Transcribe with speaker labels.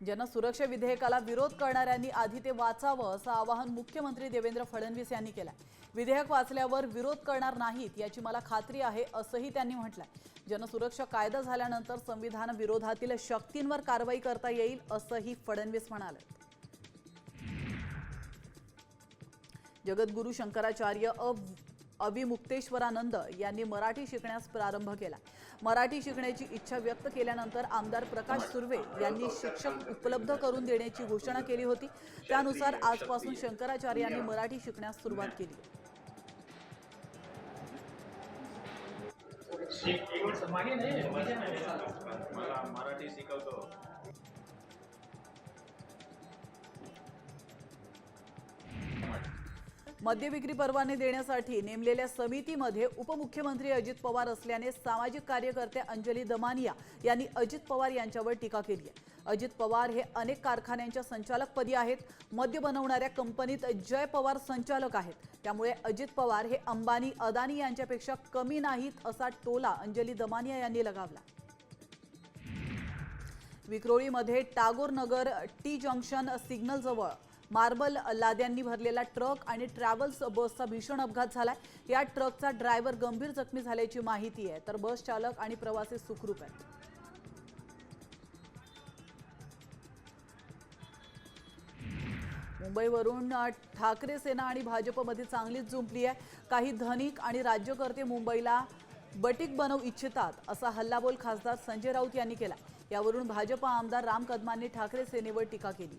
Speaker 1: जनसुरक्षा विधेयकाला विरोध करणाऱ्यांनी आधी ते वाचावं असं आवाहन मुख्यमंत्री देवेंद्र फडणवीस यांनी केलं विधेयक वाचल्यावर विरोध करणार नाहीत याची मला खात्री आहे असंही त्यांनी म्हटलंय. जनसुरक्षा कायदा झाल्यानंतर संविधान विरोधातील शक्तींवर कारवाई करता येईल असंही फडणवीस म्हणाले. जगद्गुरू शंकराचार्य अ अभिमुक्तेश्वरानंद यांनी मराठी शिकण्यास प्रारंभ केला मराठी शिकण्याची इच्छा व्यक्त केल्यानंतर आमदार प्रकाश सुर्वे यांनी शिक्षक उपलब्ध करून देण्याची घोषणा केली होती त्यानुसार आजपासून शंकराचार्यांनी मराठी शिकण्यास सुरुवात केली
Speaker 2: मराठी शिकवतो
Speaker 1: मद्य विक्री परवाने देण्यासाठी नेमलेल्या समितीमध्ये उपमुख्यमंत्री अजित पवार असल्याने सामाजिक कार्यकर्ते अंजली दमानिया यांनी अजित पवार यांच्यावर टीका केली आहे. अजित पवार हे अनेक कारखान्यांच्या संचालकपदी आहेत. मद्य बनवणाऱ्या कंपनीत जय पवार संचालक आहेत. त्यामुळे अजित पवार हे अंबानी अदानी यांच्यापेक्षा कमी नाहीत असा टोला अंजली दमानिया यांनी लगावला. विक्रोळीमध्ये Tagore Nagar T junction signal जवळ मार्बल लाद्यांनी भरलेला ट्रक आणि ट्रॅव्हल्स बसचा भीषण अपघात झालाय. या ट्रकचा ड्रायव्हर गंभीर जखमी झाल्याची माहिती आहे. तर बस चालक आणि प्रवासी सुखरूप आहेत. मुंबईवरून ठाकरे सेना आणि भाजपमध्ये चांगलीच जुंपली आहे. काही धनिक आणि राज्यकर्ते मुंबईला बटीक बनवू इच्छितात असा हल्लाबोल खासदार संजय राऊत यांनी केला. यावरून भाजप आमदार राम कदमांनी ठाकरे सेनेवर टीका केली.